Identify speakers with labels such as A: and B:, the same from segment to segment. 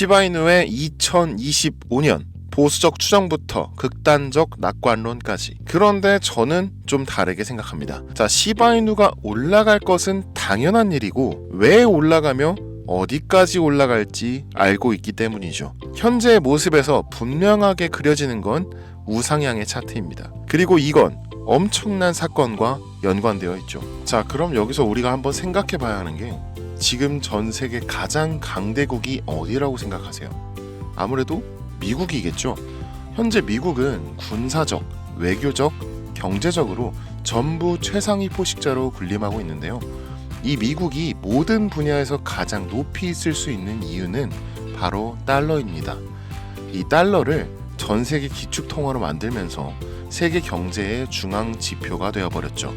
A: 시바이누의 2025년 보수적 추정부터 극단적 낙관론까지. 그런데 저는 좀 다르게 생각합니다. 자, 시바이누가 올라갈 것은 당연한 일이고 왜 올라가며 어디까지 올라갈지 알고 있기 때문이죠. 현재의 모습에서 분명하게 그려지는 건 우상향의 차트입니다. 그리고 이건 엄청난 사건과 연관되어 있죠. 자, 그럼 여기서 우리가 한번 생각해 봐야 하는 게 지금 전 세계 가장 강대국이 어디라고 생각하세요? 아무래도 미국이겠죠. 현재 미국은 군사적, 외교적, 경제적으로 전부 최상위 포식자로 군림하고 있는데요. 이 미국이 모든 분야에서 가장 높이 있을 수 있는 이유는 바로 달러입니다. 이 달러를 전 세계 기축 통화로 만들면서 세계 경제의 중앙 지표가 되어 버렸죠.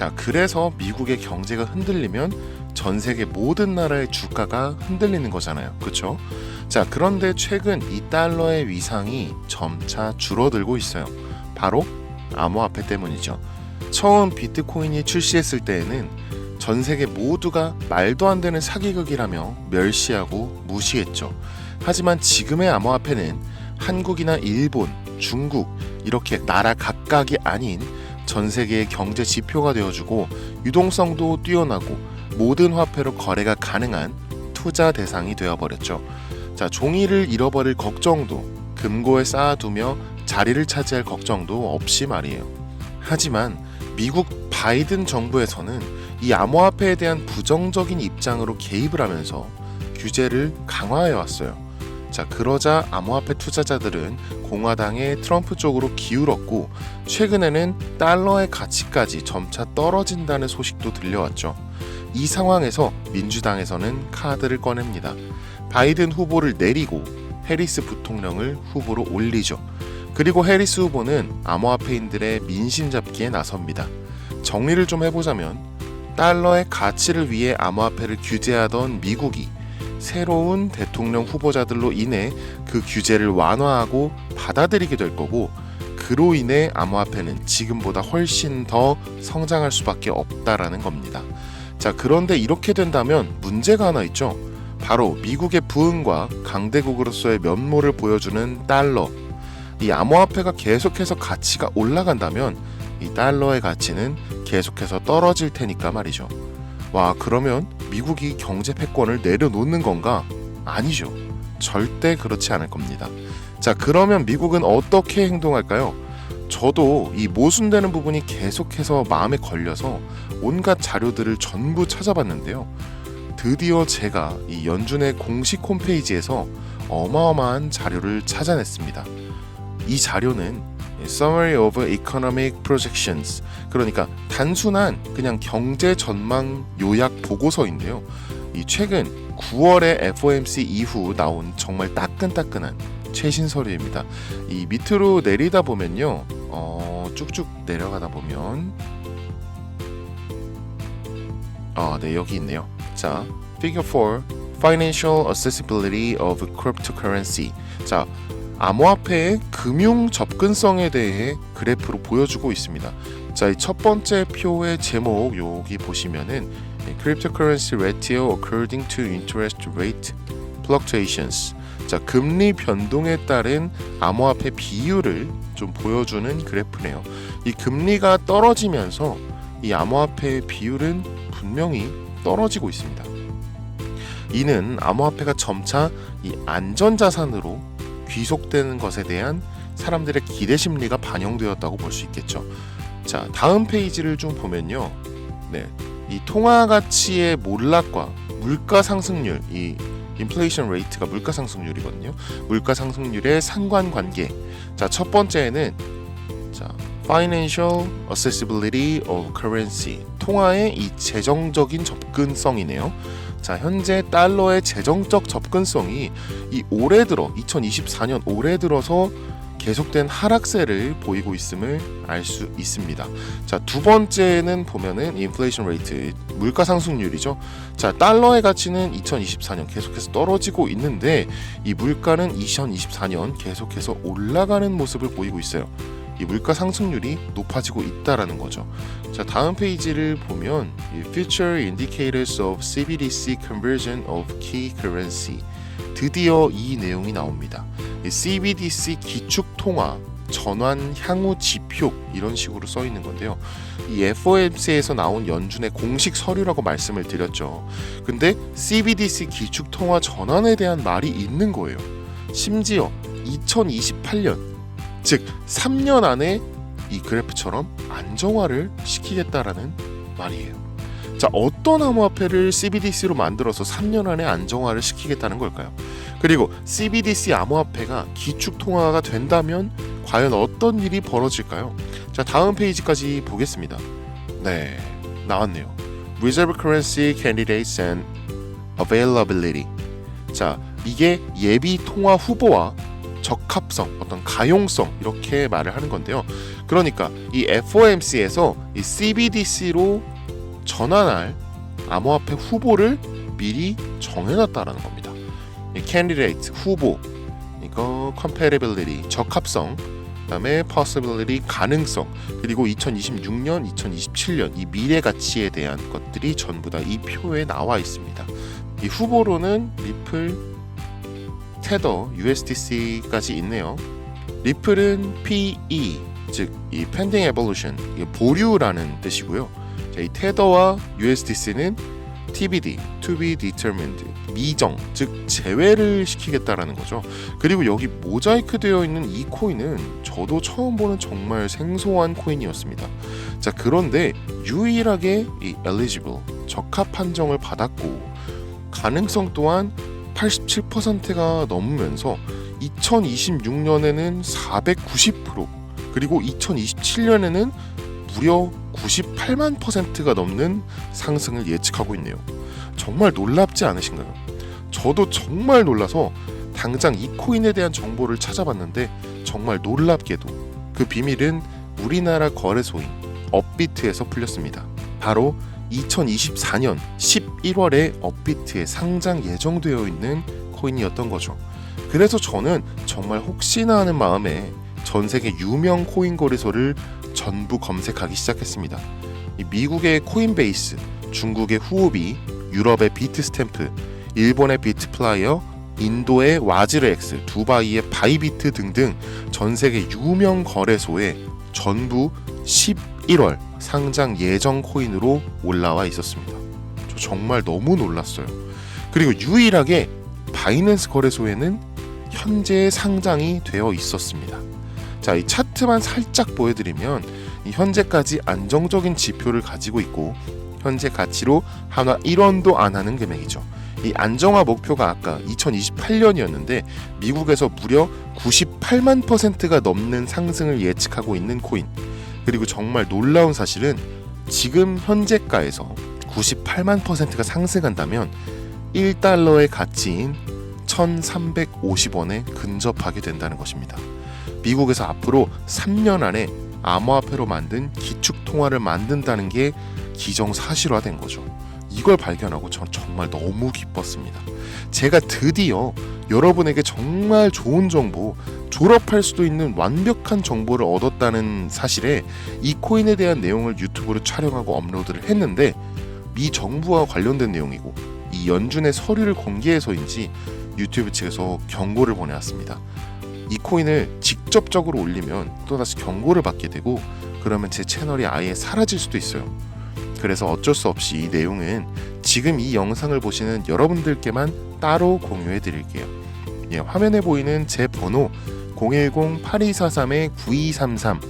A: 자, 그래서 미국의 경제가 흔들리면 전 세계 모든 나라의 주가가 흔들리는 거잖아요. 그렇죠? 자, 그런데 최근 이 달러의 위상이 점차 줄어들고 있어요. 바로 암호화폐 때문이죠. 처음 비트코인이 출시했을 때에는 전 세계 모두가 말도 안 되는 사기극이라며 멸시하고 무시했죠. 하지만 지금의 암호화폐는 한국이나 일본, 중국 이렇게 나라 각각이 아닌 전 세계의 경제 지표가 되어주고 유동성도 뛰어나고 모든 화폐로 거래가 가능한 투자 대상이 되어버렸죠. 자, 종이를 잃어버릴 걱정도 금고에 쌓아두며 자리를 차지할 걱정도 없이 말이에요. 하지만 미국 바이든 정부에서는 이 암호화폐에 대한 부정적인 입장으로 개입을 하면서 규제를 강화해 왔어요. 자, 그러자 암호화폐 투자자들은 공화당의 트럼프 쪽으로 기울었고 최근에는 달러의 가치까지 점차 떨어진다는 소식도 들려왔죠. 이 상황에서 민주당에서는 카드를 꺼냅니다. 바이든 후보를 내리고 해리스 부통령을 후보로 올리죠. 그리고 해리스 후보는 암호화폐인들의 민심 잡기에 나섭니다. 정리를 좀 해보자면 달러의 가치를 위해 암호화폐를 규제하던 미국이 새로운 대통령 후보자들로 인해 그 규제를 완화하고 받아들이게 될 거고 그로 인해 암호화폐는 지금보다 훨씬 더 성장할 수밖에 없다라는 겁니다. 자, 그런데 이렇게 된다면 문제가 하나 있죠. 바로 미국의 부흥과 강대국으로서의 면모를 보여주는 달러. 이 암호화폐가 계속해서 가치가 올라간다면 이 달러의 가치는 계속해서 떨어질 테니까 말이죠. 와, 그러면 미국이 경제 패권을 내려놓는 건가? 아니죠. 절대 그렇지 않을 겁니다. 자, 그러면 미국은 어떻게 행동할까요? 저도 이 모순되는 부분이 계속해서 마음에 걸려서 온갖 자료들을 전부 찾아봤는데요. 드디어 제가 이 연준의 공식 홈페이지에서 어마어마한 자료를 찾아냈습니다. 이 자료는 Summary of Economic Projections 그러니까 단순한 그냥 경제 전망 요약 보고서인데요. 이 최근 9월에 FOMC 이후 나온 정말 따끈따끈한 최신 서류입니다. 이 밑으로 내리다 보면요, 어, 쭉쭉 내려가다 보면, 아, 네 여기 있네요. 자, Figure 4, Financial Accessibility of Cryptocurrency. 자, 암호화폐의 금융 접근성에 대해 그래프로 보여주고 있습니다. 자, 이 첫 번째 표의 제목 여기 보시면은 Cryptocurrency Ratio According to Interest Rate Fluctuations. 자, 금리 변동에 따른 암호화폐 비율을 좀 보여주는 그래프네요. 이 금리가 떨어지면서 이 암호화폐의 비율은 분명히 떨어지고 있습니다. 이는 암호화폐가 점차 이 안전자산으로 귀속되는 것에 대한 사람들의 기대 심리가 반영되었다고 볼 수 있겠죠. 자, 다음 페이지를 좀 보면요. 네. 이 통화 가치의 몰락과 물가 상승률, 이 인플레이션 레이트가 물가 상승률이거든요. 물가 상승률의 상관 관계. 자, 첫 번째는 자, financial accessibility of currency. 통화의 이 재정적인 접근성이네요. 자, 현재 달러의 재정적 접근성이 이 올해 들어 2024년 올해 들어서 계속된 하락세를 보이고 있음을 알 수 있습니다. 자, 두 번째는 보면은 인플레이션 레이트, 물가 상승률이죠. 자, 달러의 가치는 2024년 계속해서 떨어지고 있는데 이 물가는 2024년 계속해서 올라가는 모습을 보이고 있어요. 이 물가 상승률이 높아지고 있다라는 거죠. 자, 다음 페이지를 보면 이 Future Indicators of CBDC Conversion of Key Currency 드디어 이 내용이 나옵니다. 이 CBDC 기축 통화 전환 향후 지표 이런 식으로 써 있는 건데요. 이 FOMC에서 나온 연준의 공식 서류라고 말씀을 드렸죠. 근데 CBDC 기축 통화 전환에 대한 말이 있는 거예요. 심지어 2028년 즉 3년 안에 이 그래프처럼 안정화를 시키겠다라는 말이에요. 자, 어떤 암호화폐를 CBDC로 만들어서 3년 안에 안정화를 시키겠다는 걸까요? 그리고 CBDC 암호화폐가 기축 통화가 된다면 과연 어떤 일이 벌어질까요? 자, 다음 페이지까지 보겠습니다. 네, 나왔네요. Reserve Currency Candidates and Availability. 자, 이게 예비 통화 후보와 적합성, 어떤 가용성 이렇게 말을 하는 건데요. 그러니까 이 FOMC에서 이 CBDC로 전환할 암호화폐 후보를 미리 정해놨다라는 겁니다. 이 candidate 후보, 이거 compatibility 적합성, 그다음에 possibility 가능성, 그리고 2026년, 2027년 이 미래 가치에 대한 것들이 전부 다 이 표에 나와 있습니다. 이 후보로는 리플, 테더, USDC까지 있네요. 리플은 PE, 즉이 pending evolution, 이게 보류라는 뜻이고요. 자, 이 테더와 USDC는 TBD, to be determined, 미정, 즉 제외를 시키겠다라는 거죠. 그리고 여기 모자이크 되어 있는 이 코인은 저도 처음 보는 정말 생소한 코인이었습니다. 자, 그런데 유일하게 이 eligible, 적합 판정을 받았고 가능성 또한 87%가 넘으면서 2026년에는 490% 그리고 2027년에는 무려 98만 퍼센트가 넘는 상승을 예측하고 있네요. 정말 놀랍지 않으신가요? 저도 정말 놀라서 당장 이 코인에 대한 정보를 찾아봤는데 정말 놀랍게도 그 비밀은 우리나라 거래소인 업비트에서 풀렸습니다. 바로 2024년 11월에 업비트에 상장 예정되어 있는 코인이었던 거죠. 그래서 저는 정말 혹시나 하는 마음에 전 세계 유명 코인 거래소를 전부 검색하기 시작했습니다. 이 미국의 코인베이스, 중국의 후오비, 유럽의 비트스탬프, 일본의 비트플라이어, 인도의 와즈르엑스, 두바이의 바이비트 등등 전 세계 유명 거래소에 전부 11월 상장 예정 코인으로 올라와 있었습니다. 저 정말 너무 놀랐어요. 그리고 유일하게 바이낸스 거래소에는 현재 상장이 되어 있었습니다. 자, 이 차트만 살짝 보여드리면 이 현재까지 안정적인 지표를 가지고 있고 현재 가치로 한화 1원도 안 하는 금액이죠. 이 안정화 목표가 아까 2028년이었는데 미국에서 무려 98만 퍼센트가 넘는 상승을 예측하고 있는 코인. 그리고 정말 놀라운 사실은 지금 현재가에서 98만 퍼센트가 상승한다면 1달러의 가치인 1,350원에 근접하게 된다는 것입니다. 미국에서 앞으로 3년 안에 암호화폐로 만든 기축 통화를 만든다는 게 기정사실화된 거죠. 이걸 발견하고 전 정말 너무 기뻤습니다. 제가 드디어 여러분에게 정말 좋은 정보, 졸업할 수도 있는 완벽한 정보를 얻었다는 사실에 이 코인에 대한 내용을 유튜브로 촬영하고 업로드를 했는데 미 정부와 관련된 내용이고 이 연준의 서류를 공개해서인지 유튜브 측에서 경고를 보내왔습니다. 이 코인을 직접적으로 올리면 또다시 경고를 받게 되고 그러면 제 채널이 아예 사라질 수도 있어요. 그래서 어쩔 수 없이 이 내용은 지금 이 영상을 보시는 여러분들께만 따로 공유해 드릴게요. 예, 화면에 보이는 제 번호 010-8243-9233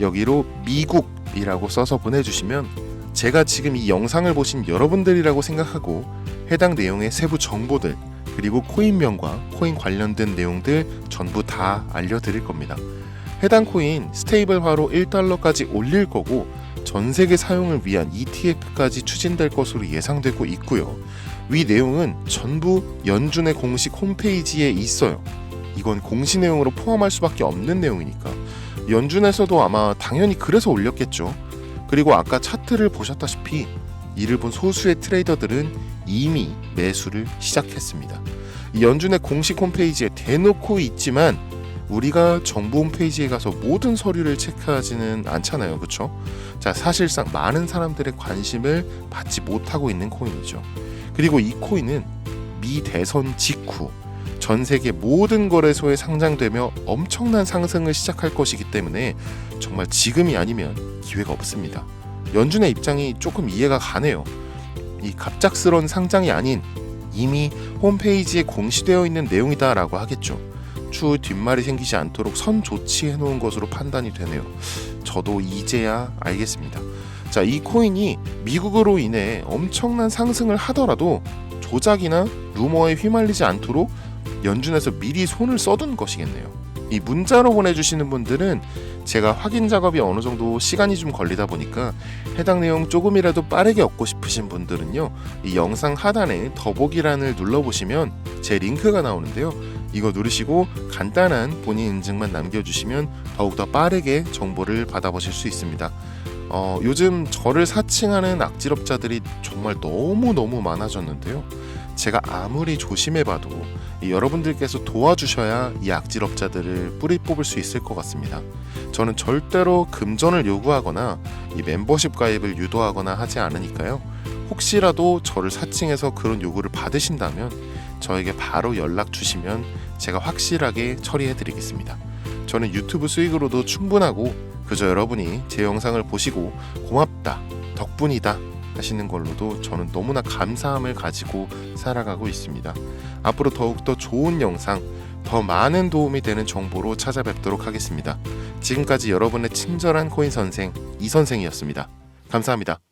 A: 여기로 미국이라고 써서 보내주시면 제가 지금 이 영상을 보신 여러분들이라고 생각하고 해당 내용의 세부 정보들 그리고 코인명과 코인 관련된 내용들 전부 다 알려드릴 겁니다. 해당 코인 스테이블화로 1달러까지 올릴 거고 전 세계 사용을 위한 ETF까지 추진될 것으로 예상되고 있고요. 위 내용은 전부 연준의 공식 홈페이지에 있어요. 이건 공시 내용으로 포함할 수밖에 없는 내용이니까 연준에서도 아마 당연히 그래서 올렸겠죠. 그리고 아까 차트를 보셨다시피 이를 본 소수의 트레이더들은 이미 매수를 시작했습니다. 이 연준의 공식 홈페이지에 대놓고 있지만 우리가 정부 홈페이지에 가서 모든 서류를 체크하지는 않잖아요. 그렇죠? 자, 사실상 많은 사람들의 관심을 받지 못하고 있는 코인이죠. 그리고 이 코인은 미 대선 직후 전 세계 모든 거래소에 상장되며 엄청난 상승을 시작할 것이기 때문에 정말 지금이 아니면 기회가 없습니다. 연준의 입장이 조금 이해가 가네요. 이 갑작스런 상장이 아닌 이미 홈페이지에 공시되어 있는 내용이다라고 하겠죠. 추후 뒷말이 생기지 않도록 선 조치해 놓은 것으로 판단이 되네요. 저도 이제야 알겠습니다. 자, 이 코인이 미국으로 인해 엄청난 상승을 하더라도 조작이나 루머에 휘말리지 않도록 연준에서 미리 손을 써둔 것이겠네요. 이 문자로 보내주시는 분들은 제가 확인 작업이 어느 정도 시간이 좀 걸리다 보니까 해당 내용 조금이라도 빠르게 얻고 싶으신 분들은요 이 영상 하단에 더보기란을 눌러보시면 제 링크가 나오는데요. 이거 누르시고 간단한 본인 인증만 남겨주시면 더욱더 빠르게 정보를 받아보실 수 있습니다. 어, 요즘 저를 사칭하는 악질업자들이 정말 너무너무 많아졌는데요 제가 아무리 조심해봐도 이 여러분들께서 도와주셔야 이 악질업자들을 뿌리 뽑을 수 있을 것 같습니다. 저는 절대로 금전을 요구하거나 이 멤버십 가입을 유도하거나 하지 않으니까요. 혹시라도 저를 사칭해서 그런 요구를 받으신다면 저에게 바로 연락 주시면 제가 확실하게 처리해 드리겠습니다. 저는 유튜브 수익으로도 충분하고 그저 여러분이 제 영상을 보시고 고맙다, 덕분이다 하시는 걸로도 저는 너무나 감사함을 가지고 살아가고 있습니다. 앞으로 더욱더 좋은 영상, 더 많은 도움이 되는 정보로 찾아뵙도록 하겠습니다. 지금까지 여러분의 친절한 코인 선생 이 선생이었습니다. 감사합니다.